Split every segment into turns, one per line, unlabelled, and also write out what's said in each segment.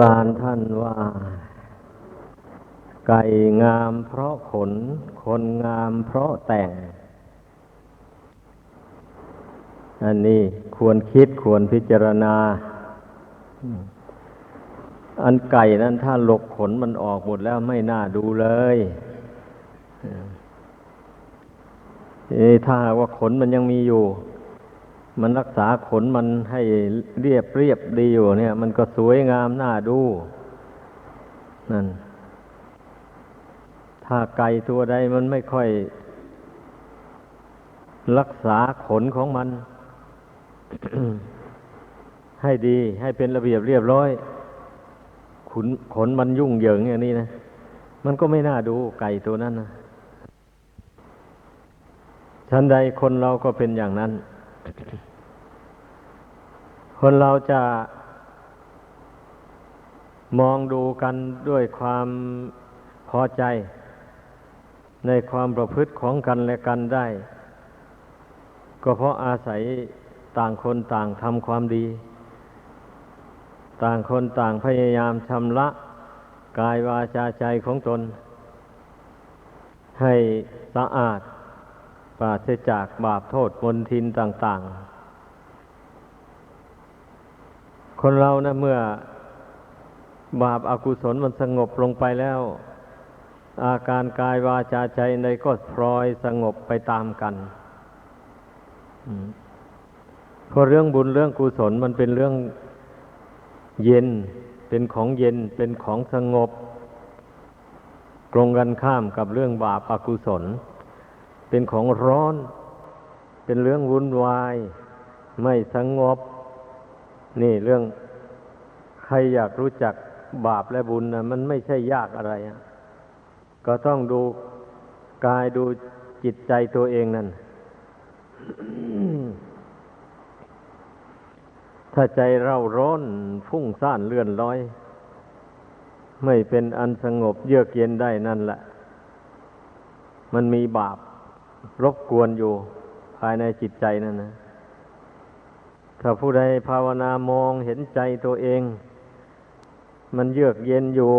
ราณท่านว่า ไก่งามเพราะขน คนงามเพราะแต่ง อันนี้ควรคิดควรพิจารณา อันไก่นั้นถ้าหลกขนมันออกหมดแล้วไม่น่าดูเลยถ้าว่าขนมันยังมีอยู่ มันรักษาขนมันให้เรียบเรียบดีอยู่เนี่ย มันก็สวยงามน่าดู นั่น ถ้าไก่ตัวใดมันไม่ค่อย รักษาขนของมัน ให้ดีให้เป็นระเบียบเรียบร้อย ขนขนมันยุ่งเหยิงอย่างนี้นะ มันก็ไม่น่าดูไก่ตัวนั้นนะชั้นใดคนเราก็เป็นอย่างนั้น คนเราจะมองดูกันด้วยความพอใจ ในความประพฤติของกันและกันได้ ก็เพราะอาศัยต่างคนต่างทำความดี ต่างคนต่างพยายามชำระกายวาจาใจของตน ให้สะอาดปราศจากบาปโทษมนทินต่าง ๆ คนเรานะเมื่อบาปอากุศลมันสงบลงไปแล้ว อาการกายวาจาใจในก็พลอยสงบไปตามกันเพราะเรื่องบุญเรื่องกุศลมันเป็นเรื่องเย็น เป็นของเย็นเป็นของสงบตรงกันข้ามกับเรื่องบาปอากุศล เป็นของร้อน เป็นเรื่องวุ่นวาย ไม่สงบ นี่เรื่องใครอยากรู้จักบาปและบุญนะมันไม่ใช่ยากอะไรก็ต้องดูกายดูจิตใจตัวเองนั่น ถ้าใจเราร้อนฟุ้งซ่านเลื่อนลอย ไม่เป็นอันสงบเยือกเย็นได้นั่นแหละ มันมีบาปรบกวนอยู่ภายในจิตใจนั่นนะ ถ้าผู้ใดภาวนามองเห็นใจตัวเอง มันเยือกเย็นอยู่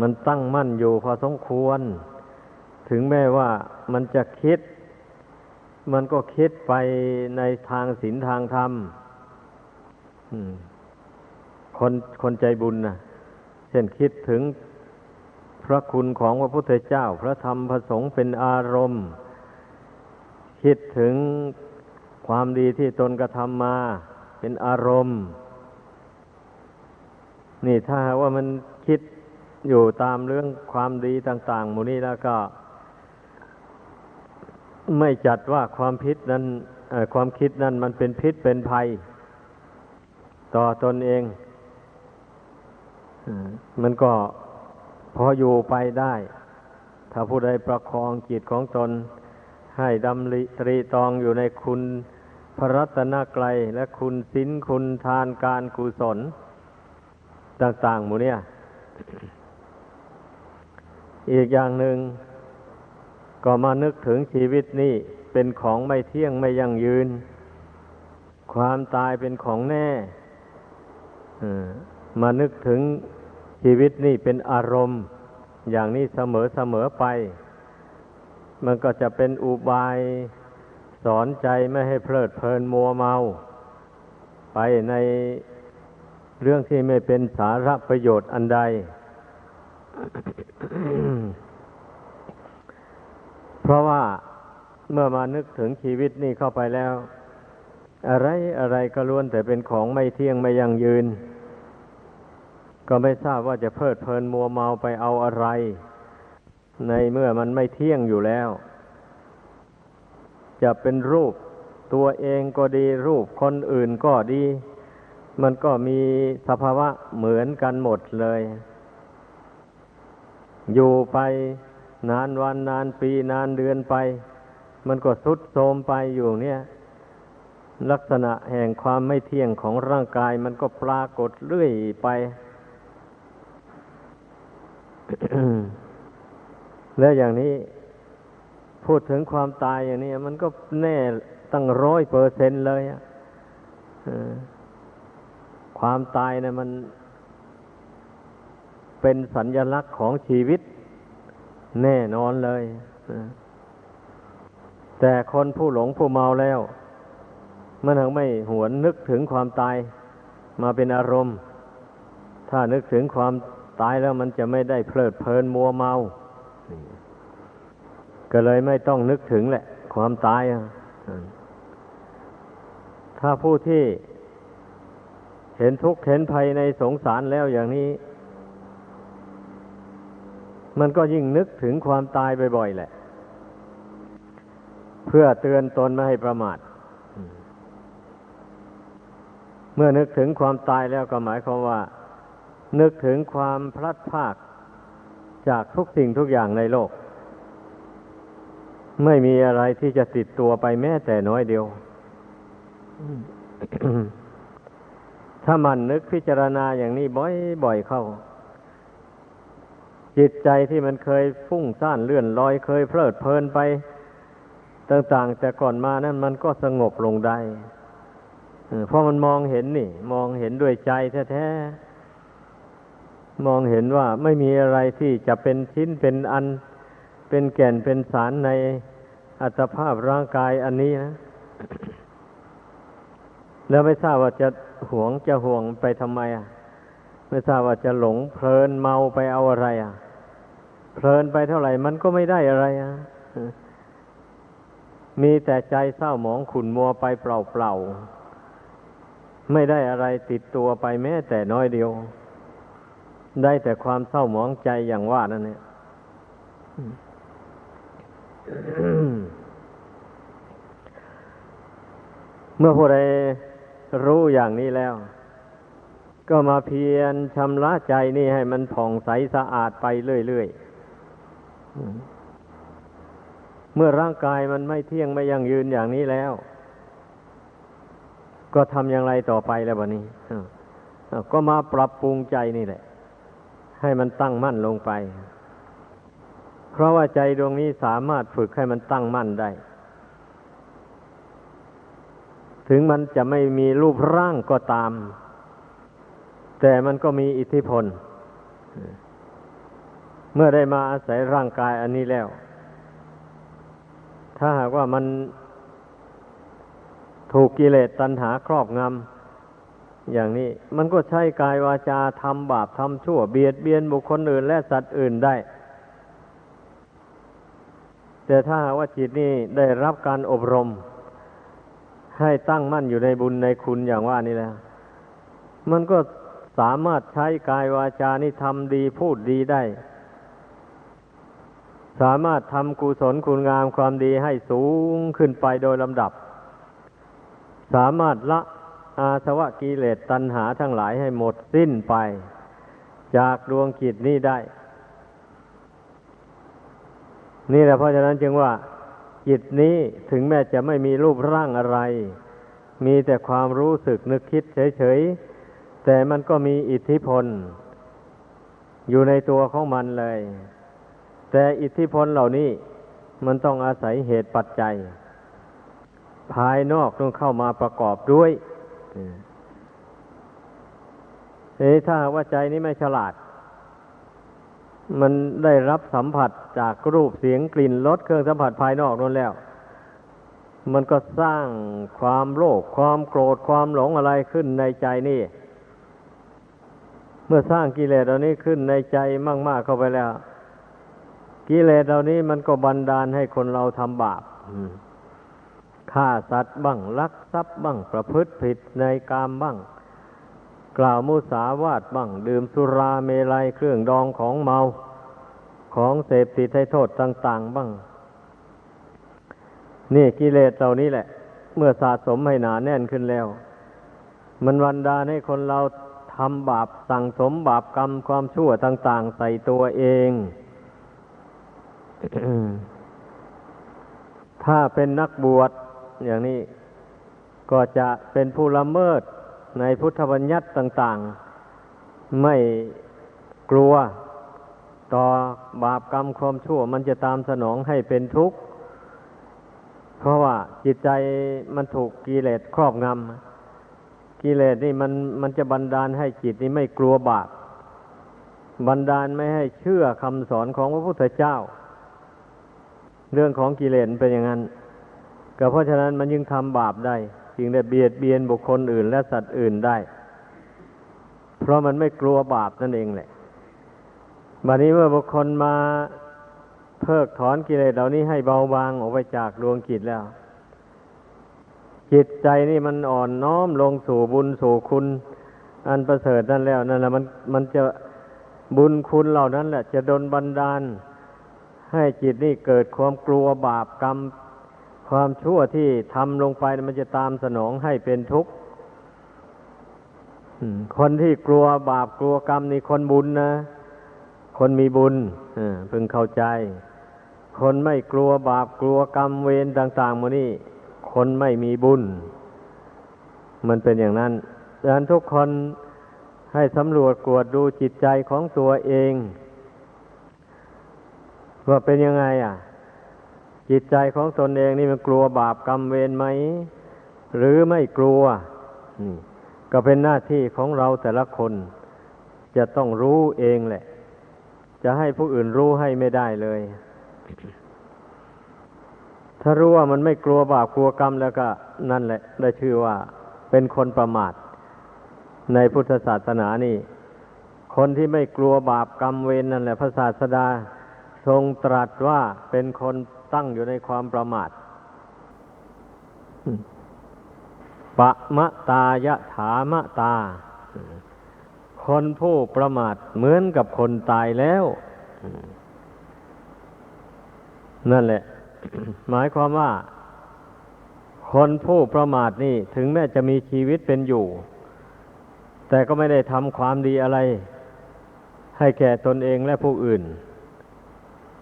มันตั้งมั่นอยู่พอสมควร ถึงแม้ว่ามันจะคิด มันก็คิดไปในทางศีลทางธรรมคนคนใจบุญนะเช่นคิดถึงพระคุณของพระพุทธเจ้า พระธรรมพระสงฆ์เป็นอารมณ์ คิดถึง ความดีที่ตนกระทำมาเป็นอารมณ์ นี่ถ้าว่ามันคิดอยู่ตามเรื่องความดีต่างๆ หมู่นี้แล้วก็ ไม่จัดว่าความพิษนั้นความคิดนั้นมันเป็นพิษเป็นภัย ต่อตนเองมันก็พออยู่ไปได้ ถ้าผู้ใดประคองจิตของตน ให้ดำริตรีตองอยู่ในคุณพระรัตนกรัยและคุณศีลคุณทานการกุศล ต่างๆหมู่เนี่ย อีกอย่างหนึ่ง ก็มานึกถึงชีวิตนี้เป็นของไม่เที่ยงไม่ยั่งยืน ความตายเป็นของแน่มานึกถึงชีวิตนี่เป็นอารมณ์ อย่างนี้เสมอเสมอไป มันก็จะเป็นอุบายสอนใจไม่ให้เพลิดเพลินมัวเมา ไปในเรื่องที่ไม่เป็นสาระประโยชน์อันใด เพราะว่าเมื่อมานึกถึงชีวิตนี่เข้าไปแล้ว อะไรอะไรก็ล้วนแต่เป็นของไม่เที่ยงไม่ยั่งยืน ก็ไม่ทราบว่าจะเพลิดเพลินมัวเมาไปเอาอะไร ในเมื่อมันไม่เที่ยงอยู่แล้ว จะเป็นรูปตัวเองก็ดีรูปคนอื่นก็ดี มันก็มีสภาวะเหมือนกันหมดเลย อยู่ไปนานวันนานปีนานเดือนไป มันก็สุดโทมไปอยู่เนี่ย ลักษณะแห่งความไม่เที่ยงของร่างกายมันก็ปรากฏเรื่อยไป แล้วอย่างนี้พูดถึงความตายอย่างนี้มันก็แน่ตั้งร้อยเปอร์เซนเลยคความตายเนะมันเป็นสัญญลักษณ์ของชีวิต แน่นอนเลย แต่คนผู้หลงผู้เมาแล้ว มันถึงไม่หวนนึกถึงความตายมาเป็นอารมณ์ ถ้านึกถึงความตายแล้วมันจะไม่ได้เพลิดเพลินมัวเมา ก็เลยไม่ต้องนึกถึงแหละ ความตาย ถ้าผู้ที่เห็นทุกข์เห็นภัยในสงสารแล้วอย่างนี้ มันก็ยิ่งนึกถึงความตายบ่อยๆแหละ เพื่อเตือนตนไม่ให้ประมาทเมื่อนึกถึงความตายแล้วก็หมายความว่า นึกถึงความพลัดพรากจากทุกสิ่งทุกอย่างในโลก ไม่มีอะไรที่จะติดตัวไปแม้แต่น้อยเดียว ถ้ามันนึกพิจารณาอย่างนี้บ่อยๆเข้า จิตใจที่มันเคยฟุ้งซ่านเลื่อนลอยเคยเพลิดเพลินไป ต่าง ๆ แต่ก่อนมานั้นมันก็สงบลงได้เพราะมันมองเห็นนี่ มองเห็นด้วยใจแท้ๆ มองเห็นว่าไม่มีอะไรที่จะเป็นชิ้นเป็นอัน เป็นแก่นเป็นสารใน อัตภาพร่างกายอันนี้นะ แล้วไม่ทราบว่าจะหวงจะห่วงไปทำไมอะ ไม่ทราบว่าจะหลงเพลินเมาไปเอาอะไร อะ เพลินไปเท่าไหร่มันก็ไม่ได้อะไรอะ มีแต่ใจเศร้าหมองขุนมัวไปเปล่าๆไม่ได้อะไรติดตัวไปแม้แต่น้อยเดียว ได้แต่ความเศร้าหมองใจอย่างว่านั่นเนี่ย เมื่อผู้ใดรู้อย่างนี้แล้ว ก็มาเพียรชำระใจนี่ให้มันผ่องใสสะอาดไปเรื่อยๆ เมื่อร่างกายมันไม่เที่ยงไม่ยั่งยืนอย่างนี้แล้ว ก็ทำอย่างไรต่อไปแล้ววันนี้ก็มาปรับปรุงใจนี่แหละ ให้มันตั้งมั่นลงไป เพราะว่าใจดวงนี้สามารถฝึกให้มันตั้งมั่นได้ ถึงมันจะไม่มีรูปร่างก็ตาม แต่มันก็มีอิทธิพล เมื่อได้มาอาศัยร่างกายอันนี้แล้ว ถ้าหากว่ามันถูกกิเลสตัณหาครอบงำอย่างนี้ มันก็ใช้กายวาจาทำบาปทำชั่วเบียดเบียนบุคคลอื่นและสัตว์อื่นได้ แต่ถ้าว่าจิตนี้ได้รับการอบรม ให้ตั้งมั่นอยู่ในบุญในคุณอย่างว่านี่แหละมันก็สามารถใช้กายวาจานี่ทำดีพูดดีได้ สามารถทำกุศลคุณงามความดีให้สูงขึ้นไปโดยลำดับ สามารถละอาสวะกิเลสตัณหาทั้งหลายให้หมดสิ้นไป จากดวงจิตนี้ได้ นี่แหละเพราะฉะนั้นจึงว่าจิตนี้ถึงแม้จะไม่มีรูปร่างอะไร มีแต่ความรู้สึกนึกคิดเฉยๆ แต่มันก็มีอิทธิพล อยู่ในตัวของมันเลย แต่อิทธิพลเหล่านี้มันต้องอาศัยเหตุปัจจัย ภายนอกต้องเข้ามาประกอบด้วยเฮ้ถ้าว่าใจนี้ไม่ฉลาด มันได้รับสัมผัสจากรูปเสียงกลิ่นรสเครื่องสัมผัสภายนอกนั่นแล้ว มันก็สร้างความโลภความโกรธความหลงอะไรขึ้นในใจนี่ เมื่อสร้างกิเลสเหล่านี้ขึ้นในใจมาก ๆ เข้าไปแล้ว กิเลสเหล่านี้มันก็บันดาลให้คนเราทำบาปฆ่าสัตว์บ้างลักทรัพย์บ้างประพฤติผิดในกามบ้าง กล่าวมุสาวาทบ้างดื่มสุราเมลัยเครื่องดองของเมาของเสพติดให้โทษต่าง ๆ บ้าง นี่กิเลสเหล่านี้แหละ เมื่อสะสมให้หนาแน่นขึ้นแล้ว มันวันดาให้คนเราทำบาปสั่งสมบาปกรรมความชั่วต่าง ๆ ใส่ตัวเอง ถ้าเป็นนักบวชอย่างนี้ ก็จะเป็นผู้ละเมิด ในพุทธบัญญัติต่าง ๆ ไม่กลัวต่อบาปกรรมความชั่ว มันจะตามสนองให้เป็นทุกข์ เพราะว่าจิตใจมันถูกกิเลสครอบงำกิเลสนี่มันมันจะบันดาลให้จิตนี่ไม่กลัวบาปบันดาลไม่ให้เชื่อคำสอนของพระพุทธเจ้า เรื่องของกิเลสเป็นอย่างนั้นก็เพราะฉะนั้นมันยึงทำบาปได้ จึงได้เบียดเบียนบุคคลอื่น และสัตว์อื่นได้ เพราะมันไม่กลัวบาปนั่นเองแหละบัดนี้เมื่อบุคคลมาเพิกถอนกิเลสเหล่านี้ให้เบาบางออกไปจากดวงจิตแล้ว จิตใจนี่มันอ่อนน้อมลงสู่บุญสู่คุณ อันประเสริฐนั่นแล้วนั่นแหละมันมันจะบุญคุณเหล่านั้นแหละ จะดลบันดาล ให้จิตนี่เกิดความกลัวบาปกรรม ความชั่วที่ทำลงไปมันจะตามสนองให้เป็นทุกข์คนที่กลัวบาปกลัวกรรมนี่คนบุญนะ คนมีบุญเออพึงเข้าใจ คนไม่กลัวบาปกลัวกรรมเวรต่างๆมดนี่ คนไม่มีบุญ มันเป็นอย่างนั้นดังนั้นทุกคนให้สำรวจกวดดูจิตใจของตัวเอง ว่าเป็นยังไง อะ จิตใจของตนเองนี่มันกลัวบาปกรรมเวรไหม หรือไม่กลัวก็เป็นหน้าที่ของเราแต่ละคน จะต้องรู้เองแหละ จะให้ผู้อื่นรู้ให้ไม่ได้เลย ถ้ารู้ว่ามันไม่กลัวบาปกลัวกรรมแล้วก็นั่นแหละ ได้ชื่อว่าเป็นคนประมาท ในพุทธศาสนานี่ คนที่ไม่กลัวบาปกรรมเวรนนั่นแหละพระศาสดาทรงตรัสว่าเป็นคน ตั้งอยู่ในความประมาทปะมะตายะถามะตา คนผู้ประมาทเหมือนกับคนตายแล้ว นั่นแหละ หมายความว่า คนผู้ประมาทนี่ถึงแม้จะมีชีวิตเป็นอยู่ แต่ก็ไม่ได้ทำความดีอะไร ให้แก่ตนเองและผู้อื่น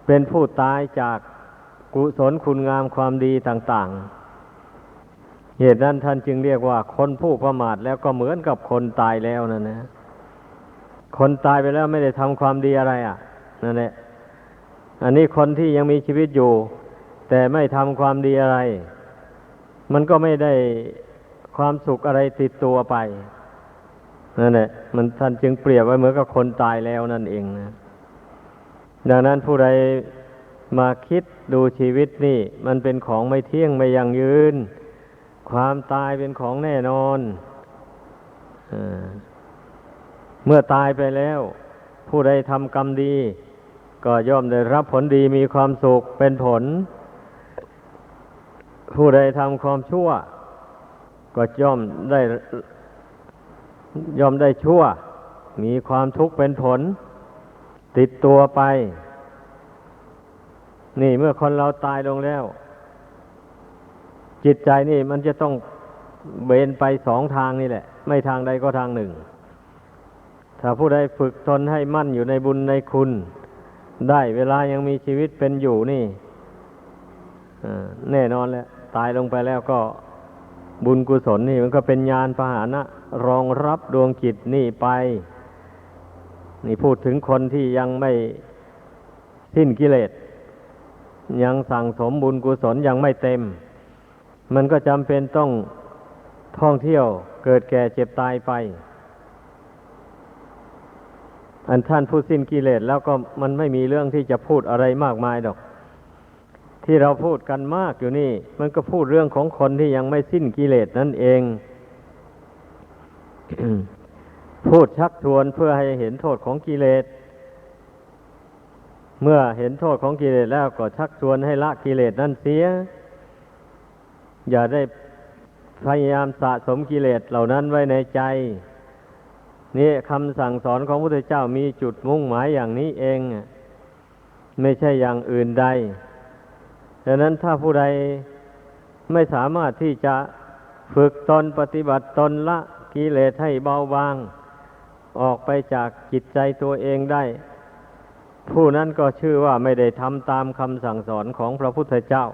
เป็นผู้ตายจาก กุศลคุณงามความดีต่าง ๆ เหตุนั้นท่านจึงเรียกว่า คนผู้ประมาทแล้วก็เหมือนกับคนตายแล้วนั่นนะ คนตายไปแล้วไม่ได้ทำความดีอะไรอะนั่นแหละอันนี้คนที่ยังมีชีวิตอยู่ แต่ไม่ทำความดีอะไร มันก็ไม่ได้ความสุขอะไรติดตัวไปนั่นแหละมันท่านจึงเปรียบไว้เหมือนกับคนตายแล้วนั่นเองนะดังนั้นผู้ใดมาคิด ดูชีวิตนี่ มันเป็นของไม่เที่ยงไม่ยั่งยืน ความตายเป็นของแน่นอนอเมื่อตายไปแล้ว ผู้ใดทำกรรมดี ก็ย่อมได้รับผลดีมีความสุขเป็นผล ผู้ใดทำความชั่ว ก็ย่อมได้ย่อมได้ชั่ว มีความทุกข์เป็นผล ติดตัวไป นี่เมื่อคนเราตายลงแล้ว จิตใจนี่มันจะต้องเบนไปสองทางนี่แหละ ไม่ทางใดก็ทางหนึ่ง ถ้าผู้ใดฝึกตนให้มั่นอยู่ในบุญในคุณ ได้เวลายังมีชีวิตเป็นอยู่นี่แน่นอนแล้ว ตายลงไปแล้วก็บุญกุศลนี่มันก็เป็นญาณพาหนะ รองรับดวงจิตนี่ไป นี่พูดถึงคนที่ยังไม่สิ้นกิเลส ยังสั่งสมบุญกุศลยังไม่เต็ม มันก็จำเป็นต้องท่องเที่ยวเกิดแก่เจ็บตายไป อันท่านผู้สิ้นกิเลสแล้วก็มันไม่มีเรื่องที่จะพูดอะไรมากมายดอก ที่เราพูดกันมากอยู่นี่ มันก็พูดเรื่องของคนที่ยังไม่สิ้นกิเลสนั่นเอง พูดชักชวนเพื่อให้เห็นโทษของกิเลส เมื่อเห็นโทษของกิเลสแล้วก็ชักชวนให้ละกิเลสนั่นเสีย อย่าได้พยายามสะสมกิเลสเหล่านั้นไว้ในใจ นี่คำสั่งสอนของพระพุทธเจ้ามีจุดมุ่งหมายอย่างนี้เอง ไม่ใช่อย่างอื่นใดดังนั้นถ้าผู้ใดไม่สามารถที่จะฝึกตนปฏิบัติตนละกิเลสให้เบาบาง ออกไปจากจิตใจตัวเองได้ ผู้นั้นก็ชื่อว่าไม่ได้ทำตามคำสั่งสอนของพระพุทธเจ้า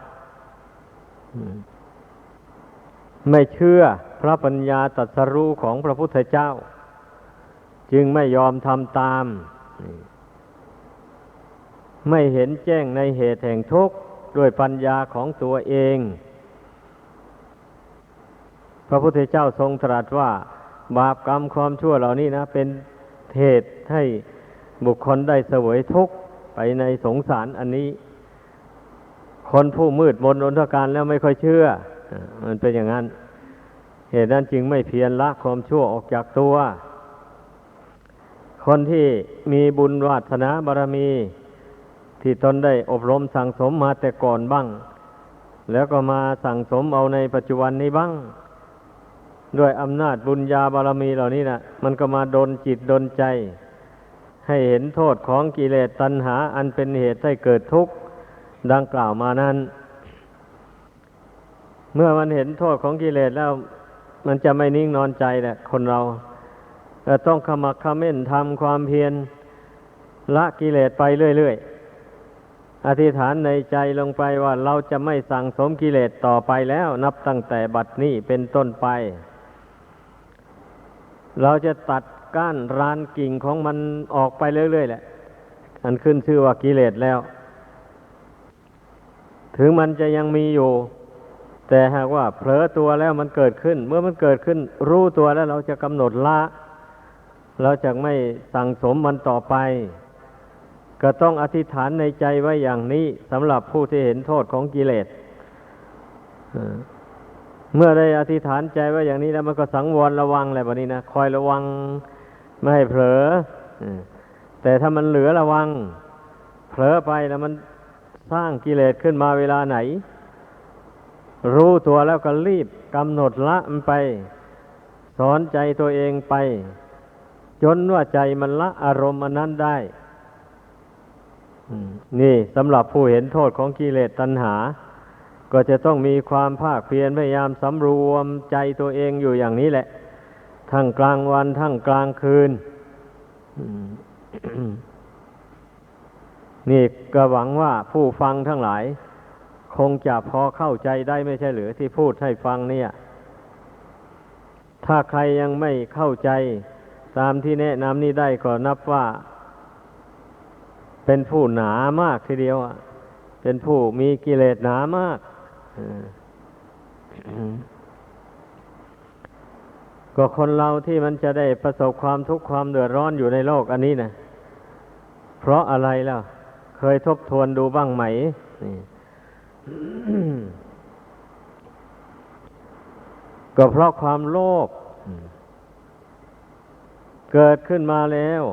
ไม่เชื่อพระปัญญาตรัสรู้ของพระพุทธเจ้า จึงไม่ยอมทำตาม ไม่เห็นแจ้งในเหตุแห่งทุกข์ด้วยปัญญาของตัวเอง พระพุทธเจ้าทรงตรัสว่า บาปกรรมความชั่วเหล่านี้นะ เป็นเหตุให้ บุคคลได้เสวยทุกข์ไปในสงสารอันนี้ คนผู้มืดมนอนทการแล้วไม่ค่อยเชื่อ มันเป็นอย่างนั้น เหตุนั้นจึงไม่เพียรละความชั่วออกจากตัว คนที่มีบุญวาสนาบารมี ที่ตนได้อบรมสั่งสมมาแต่ก่อนบ้าง แล้วก็มาสั่งสมเอาในปัจจุบันนี้บ้างด้วยอำนาจบุญญาบารมีเหล่านี้นะมันก็มาดนจิตดนใจ ให้เห็นโทษของกิเลสตัณหา อันเป็นเหตุให้เกิดทุกข์ดังกล่าวมานั้น เมื่อมันเห็นโทษของกิเลสแล้ว มันจะไม่นิ่งนอนใจแหละ คนเราแต่ต้องขมักขม้นทำความเพียรละกิเลสไปเรื่อยๆ อธิษฐานในใจลงไปว่าเราจะไม่สั่งสมกิเลสต่อไปแล้ว นับตั้งแต่บัดนี้เป็นต้นไป เราจะตัด ก้านรานกิ่งของมันออกไปเรื่อยๆแหละ อันขึ้นชื่อว่ากิเลสแล้ว ถึงมันจะยังมีอยู่ แต่หากว่าเผลอตัวแล้วมันเกิดขึ้น เมื่อมันเกิดขึ้น รู้ตัวแล้วเราจะกำหนดละ เราจะไม่สั่งสมมันต่อไป ก็ต้องอธิษฐานในใจไว้อย่างนี้สำหรับผู้ที่เห็นโทษของกิเลสเอ่อเมื่อได้อธิษฐานใจไว้อย่างนี้แล้วมันก็สังวรระวังอะไรแบบนี้นะคอยระวัง ไม่ให้เผลอแต่ถ้ามันเหลือระวัง เผลอไปแล้วมันสร้างกิเลสขึ้นมาเวลาไหน รู้ตัวแล้วก็รีบกำหนดละมันไป สอนใจตัวเองไป จนว่าใจมันละอารมณ์อันนั้นได้นี่สำหรับผู้เห็นโทษของกิเลสตัณหา ก็จะต้องมีความภาคเพียรพยายามสำรวมใจตัวเองอยู่อย่างนี้แหละ ทั้งกลางวันทั้งกลางคืน นี่ก็หวังว่าผู้ฟังทั้งหลาย คงจะพอเข้าใจได้ไม่ใช่หรือที่พูดให้ฟังเนี่ย ถ้าใครยังไม่เข้าใจตามที่แนะนำนี้ได้ก็นับว่า เป็นผู้หนามากทีเดียวเป็นผู้มีกิเลสหนามาก ก็คนเราที่มันจะได้ประสบความทุกข์ความเดือดร้อนอยู่ในโลกอันนี้นะเพราะอะไรล่ะ เคยทบทวนดูบ้างไหมนี่ก็เพราะความโลภเกิดขึ้นมาแล้ว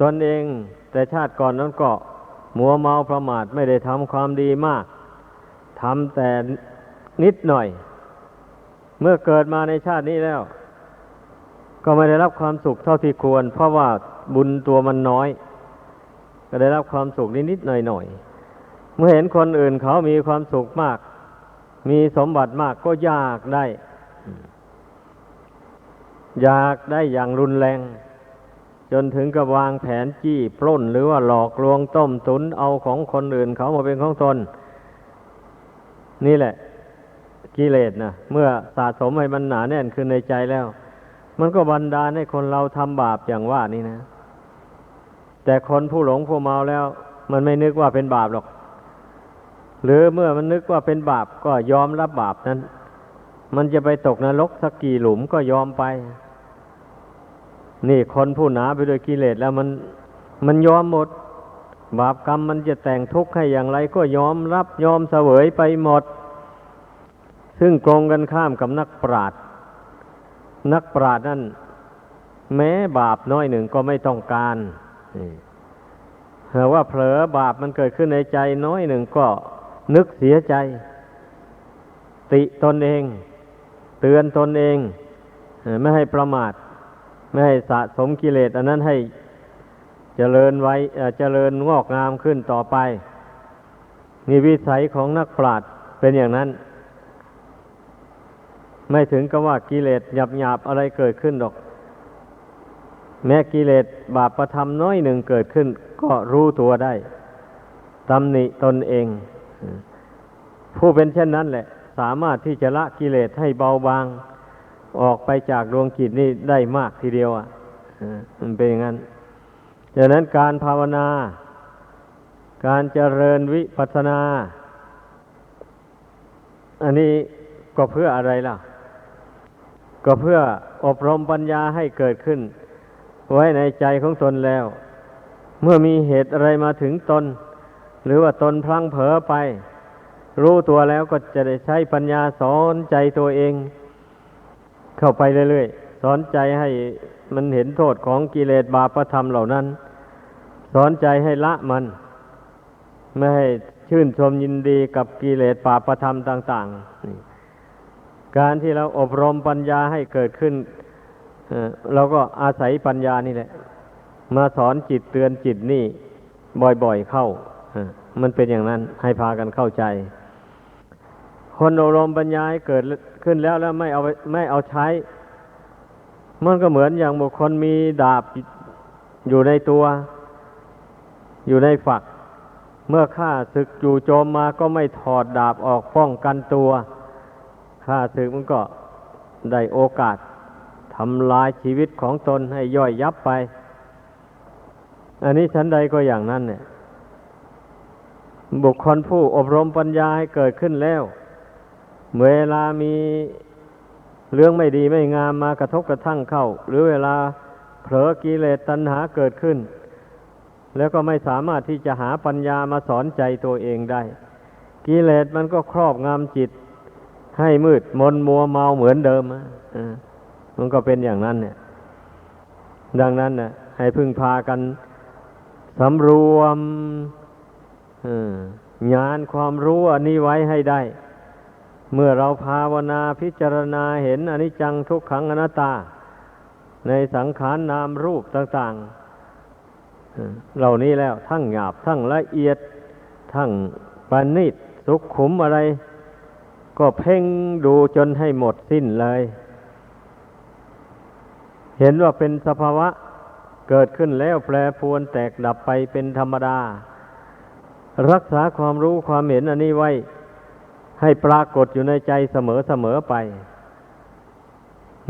ตนเองแต่ชาติก่อนนั้นก็มัวเมาประมาทไม่ได้ทำความดีมากทำแต่นิดหน่อย เมื่อเกิดมาในชาตินี้แล้ว ก็ไม่ได้รับความสุขเท่าที่ควร เพราะว่าบุญตัวมันน้อย ก็ได้รับความสุขนิดๆหน่อยๆเมื่อเห็นคนอื่นเขามีความสุขมาก มีสมบัติมากก็อยากได้ อยากได้อย่างรุนแรง จนถึงกับวางแผนจี้ปล้น หรือว่าหลอกลวงต้มตุนเอาของคนอื่นเขามาเป็นของตนนี่แหละ กิเลสนะเมื่อสะสมให้มันหนาแน่นขึ้นในใจแล้ว มันก็บันดาลให้คนเราทำบาปอย่างว่านี่นะ แต่คนผู้หลงผู้เมาแล้ว มันไม่นึกว่าเป็นบาปหรอก หรือเมื่อมันนึกว่าเป็นบาปก็ยอมรับบาปนั้น มันจะไปตกนรกสักกี่หลุมก็ยอมไป นี่คนผู้หนาไปด้วยกิเลสแล้วมันมันยอมหมด บาปกรรมมันจะแต่งทุกข์ให้อย่างไร ก็ยอมรับยอมเสวยไปหมด ซึ่งตรงกันข้ามกับนักปราชญ์นักปราชญ์นั่นแม้บาปน้อยหนึ่งก็ไม่ต้องการหากว่าเผลอบาปมันเกิดขึ้นในใจน้อยหนึ่งก็นึกเสียใจ ติตนเอง เตือนตนเองไม่ให้ประมาท ไม่ให้สะสมกิเลสอันนั้นให้เจริญไว้เอ่อเจริญงอกงามขึ้นต่อไป นี่วิสัยของนักปราชญ์เป็นอย่างนั้น ไม่ถึงกับว่ากิเลสหยาบหยาบๆอะไรเกิดขึ้นหรอก แม้กิเลสบาปประทำน้อยหนึ่งเกิดขึ้น ก็รู้ตัวได้ตำหนิตนเอง ผู้เป็นเช่นนั้นแหละ สามารถที่จะละกิเลสให้เบาบาง ออกไปจากดวงจิตนี่ได้มากทีเดียวอะมันเป็นอย่างนั้นดังนั้นการภาวนา การเจริญวิปัสสนา อันนี้ก็เพื่ออะไรล่ะ ก็ก็เพื่ออบรมปัญญาให้เกิดขึ้น ไว้ในใจของตนแล้ว เมื่อมีเหตุอะไรมาถึงตน หรือว่าตนพลังเผลอไป รู้ตัวแล้วก็จะได้ใช้ปัญญาสอนใจตัวเอง เข้าไปเรื่อยๆ สอนใจให้มันเห็นโทษของกิเลสบาปธรรมเหล่านั้น สอนใจให้ละมัน ไม่ให้ชื่นชมยินดีกับกิเลสบาปธรรมต่างๆนี่ การที่เราอบรมปัญญาให้เกิดขึ้นเราก็อาศัยปัญญานี่แหละ มาสอนจิตเตือนจิตนี่บ่อยๆเข้ามันเป็นอย่างนั้นให้พากันเข้าใจ คนอบรมปัญญาให้เกิดขึ้นแล้วแล้วไม่เอาไปไม่เอาใช้ มันก็เหมือนอย่างบุคคลมีดาบอยู่ในตัว อยู่ในฝัก เมื่อข้าศึกจู่โจมมาก็ไม่ถอดดาบออกป้องกันตัว ข้าศึกมันก็ได้โอกาสทำลายชีวิตของตนให้ย่อยยับไป อันนี้ชั้นใดก็อย่างนั้นเนี่ย บุคคลผู้อบรมปัญญาให้เกิดขึ้นแล้ว เวลามีเรื่องไม่ดีไม่งามมากระทบกระทั่งเข้า หรือเวลาเผลอกิเลสตัณหาเกิดขึ้น แล้วก็ไม่สามารถที่จะหาปัญญามาสอนใจตัวเองได้ กิเลสมันก็ครอบงำจิต ให้มืดมนมัวเมาเหมือนเดิมอะอ่ามันก็เป็นอย่างนั้น เนี่ย ดังนั้นนะให้พึ่งพากันสำรวมงานความรู้อันนี้ไว้ให้ได้ เมื่อเราภาวนาพิจารณาเห็นอนิจจังทุกขังอนัตตา ในสังขารนนามรูปต่าง ๆเออเหล่านี้แล้วทั้งหยาบทั้งละเอียด ทั้งปานิตสุขขุมอะไร ก็เพ่งดูจนให้หมดสิ้นเลย เห็นว่าเป็นสภาวะเกิดขึ้นแล้วแปรปวนแตกดับไปเป็นธรรมดา รักษาความรู้ความเห็นอันนี้ไว้ ให้ปรากฏอยู่ในใจเสมอเสมอไป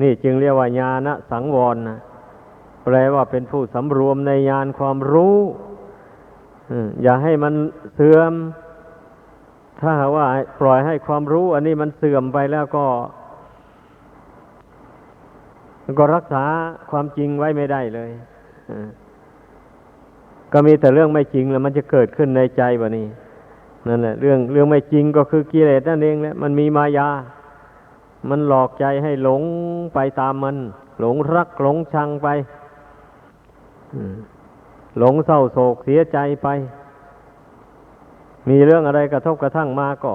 นี่จึงเรียกว่าญาณสังวรนะแปลว่าเป็นผู้สำรวมในญาณความรู้อย่าให้มันเสื่อม ถ้าหากว่าปล่อยให้ความรู้ อันนี้มันเสื่อมไปแล้วก็ ก็รักษาความจริงไว้ไม่ได้เลยก็มีแต่เรื่องไม่จริงแล้ว มันจะเกิดขึ้นในใจวะนี่นั่นแหละ เรื่องเรื่องไม่จริงก็คือกิเลสนั่นเองแหละมันมีมายา มันหลอกใจให้หลงไปตามมัน หลงรักหลงชังไปหลงเศร้าโศกเสียใจไป มีเรื่องอะไรกระทบกระทั่งมาก็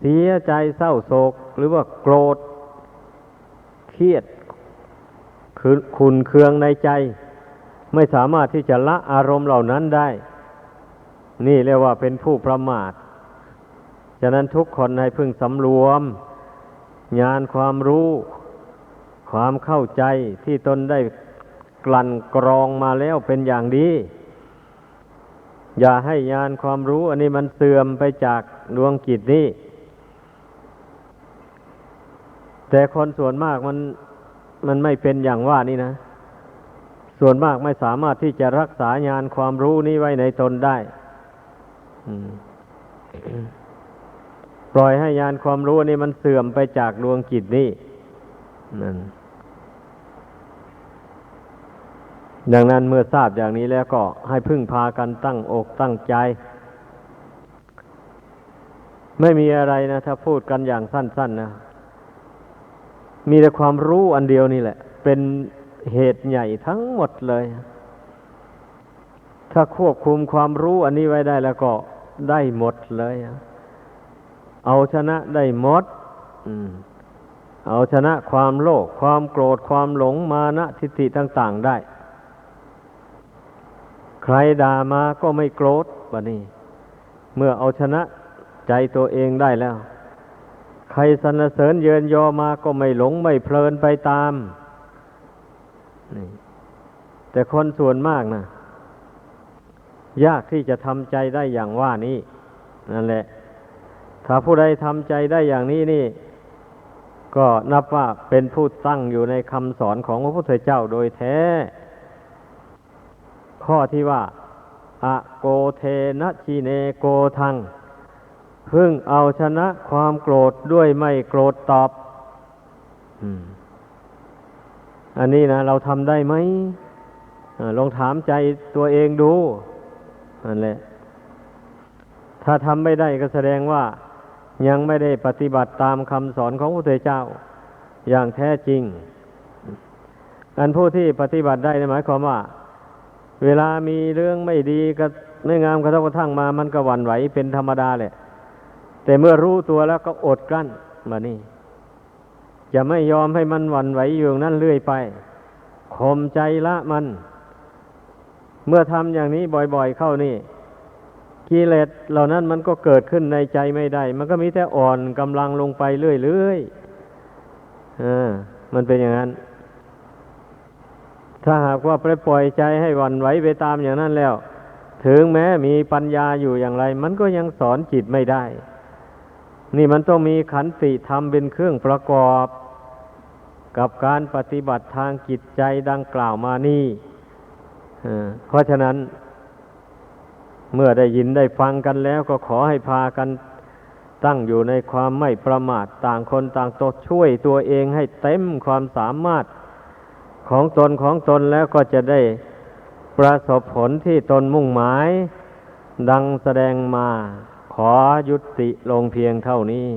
เสียใจเศร้าโศก หรือว่าโกรธ เครียดคือขุนเคืองในใจ ไม่สามารถที่จะละอารมณ์เหล่านั้นได้ นี่เรียกว่าเป็นผู้ประมาทฉะนั้นทุกคนให้พึงสำรวมญาณความรู้ ความเข้าใจที่ตนได้กลั่นกรองมาแล้วเป็นอย่างดี อย่าให้ญาณความรู้ อันนี้มันเสื่อมไปจากดวงกิจนี้แต่คนส่วนมากมันมันไม่เป็นอย่างว่านี่นะ ส่วนมากไม่สามารถที่จะรักษาญาณความรู้นี้ไว้ในตนได้ปล่อยให้ญาณความรู้นี่มันเสื่อมไปจากดวงจิตนี่นั่น ดังนั้นเมื่อทราบอย่างนี้แล้วก็ให้พึ่งพากันตั้งอกตั้งใจ ไม่มีอะไรนะ ถ้าพูดกันอย่างสั้นๆนะ มีแต่ความรู้อันเดียวนี่แหละ เป็นเหตุใหญ่ทั้งหมดเลย ถ้าควบคุมความรู้อันนี้ไว้ได้แล้วก็ได้หมดเลย เอาชนะได้หมดเอาชนะความโลภความโกรธความหลงมานะทิฏฐิต่าง ๆ ได้ ใครด่ามาก็ไม่โกรธวะนี่เมื่อเอาชนะใจตัวเองได้แล้ว ใครสรรเสริญเยินยอมาก็ไม่หลงไม่เพลินไปตามแต่คนส่วนมากนะยากที่จะทำใจได้อย่างว่านี้นั่นแหละ ถ้าผู้ใดทำใจได้อย่างนี้นี่ ก็นับว่าเป็นผู้ตั้งอยู่ในคำสอนของพระพุทธเจ้าโดยแท้ ข้อที่ว่าอะโกเทนะชีเนโกทัง พึ่งเอาชนะความโกรธด้วยไม่โกรธตอบอันนี้นะเราทำได้ไหมอลองถามใจตัวเองดูนั่นแหละ ถ้าทำไม่ได้ก็แสดงว่า ยังไม่ได้ปฏิบัติตามคำสอนของพระพุทธเจ้า อย่างแท้จริง อันผู้ที่ปฏิบัติได้หมายความว่า เวลามีเรื่องไม่ดีก็ไม่งามกระทบกระทั่งมามันก็หวั่นไหวเป็นธรรมดาแหละ แต่เมื่อรู้ตัวแล้วก็อดกลั้นมานี่จะไม่ยอมให้มันหวั่นไหวอยู่นั้นเรื่อยไปข่มใจละมัน เมื่อทำอย่างนี้บ่อยๆเข้านี่กิเลสเหล่านั้นมันก็เกิดขึ้นในใจไม่ได้ มันก็มีแต่อ่อนกำลังลงไปเรื่อยๆอ่ามันเป็นอย่างนั้น ถ้าหากว่าไปปล่อยใจให้วันไหวไปตามอย่างนั้นแล้ว ถึงแม้มีปัญญาอยู่อย่างไร มันก็ยังสอนจิตไม่ได้ นี่มันต้องมีขันติธรรมเป็นเครื่องประกอบ กับการปฏิบัติทางจิตใจดังกล่าวมานี่เพราะฉะนั้นเมื่อได้ยินได้ฟังกันแล้วก็ขอให้พากันตั้งอยู่ในความไม่ประมาทต่างคนต่างตนช่วยตัวเองให้เต็มความสามารถ ของตนของตนแล้วก็จะได้ประสบผลที่ตนมุ่งหมาย ดังแสดงมาขอยุติลงเพียงเท่านี้